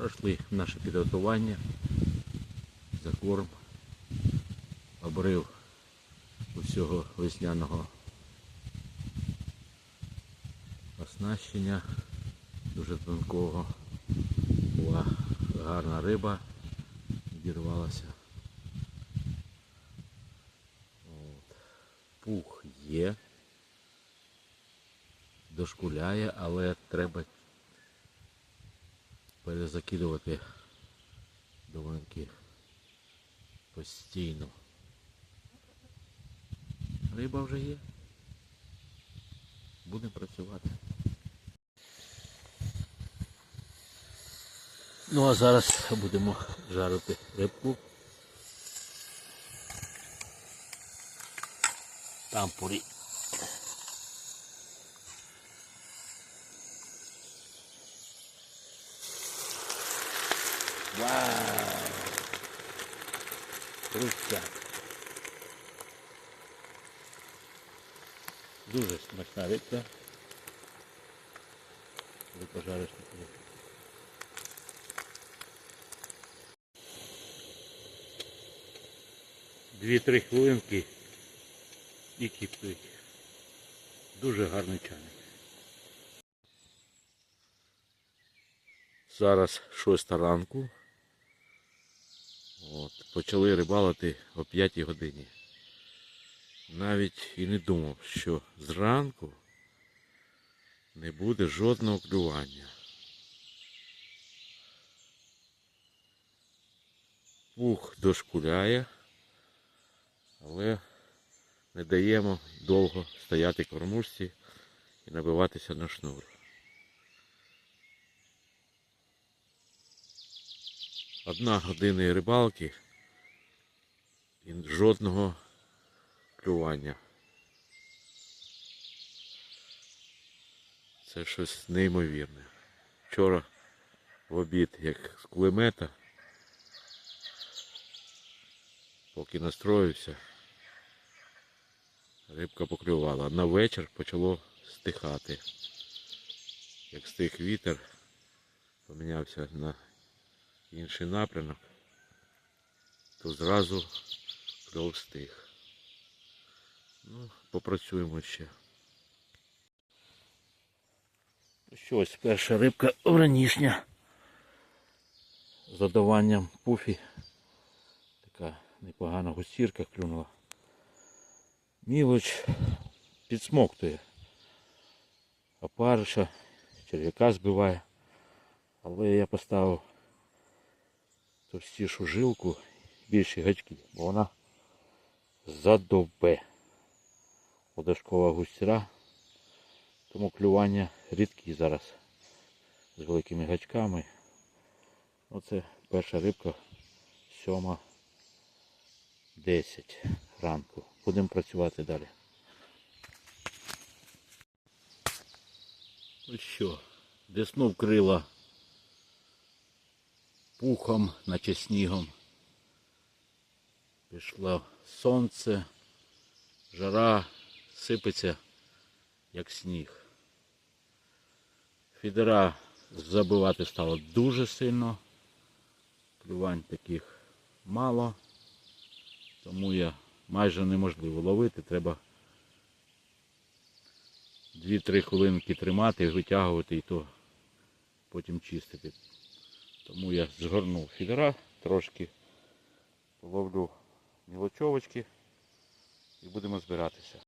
Пройшли наше підготування, закорм, обрив усього весняного оснащення, дуже тонкого. Була гарна риба, відірвалася. Пух є, дошкуляє, але треба перезакидувати довольно постійно. Риба вже є. Будемо працювати. Ну а зараз будемо жарити рибку. Там порі. Вау! Крутяк. Дуже смачна рибка. Ви пожариш таку. Дві-три хвилинки і кипить. Дуже гарний чайник. Зараз шоста ранку. Почали рибалити о 5 годині. Навіть і не думав, що зранку не буде жодного клювання. Пух дошкуляє, але не даємо довго стояти кормушці і набиватися на шнур. Одна година рибалки і жодного клювання. Це щось неймовірне. Вчора в обід, як з кулемета, поки настроївся, рибка поклювала. На вечір почало стихати. Як стих вітер, помінявся на інший напрямок, то зразу кльов стих. Ну, попрацюємо ще. Ну Що ось перша рибка вранішня. З додаванням пуфі. Така непогана густірка клюнула. Мілоч підсмоктує. Опариша, черв'яка збиває. Але я поставив товстішу жилку, більші гачки, бо вона задовбе. Подашкова густіра, тому клювання рідкі зараз з великими гачками. Оце перша рибка сьома 10 ранку. Будемо працювати далі. Ну що, десну вкрила пухом, наче снігом. Пішло сонце, жара сипеться, як сніг. Фідера забивати стало дуже сильно. Клювань таких мало. Тому я майже неможливо ловити. Треба 2-3 хвилинки тримати, витягувати і то потім чистити. Тому я згорнув фідера, трошки половлю мілочовочки і будемо збиратися.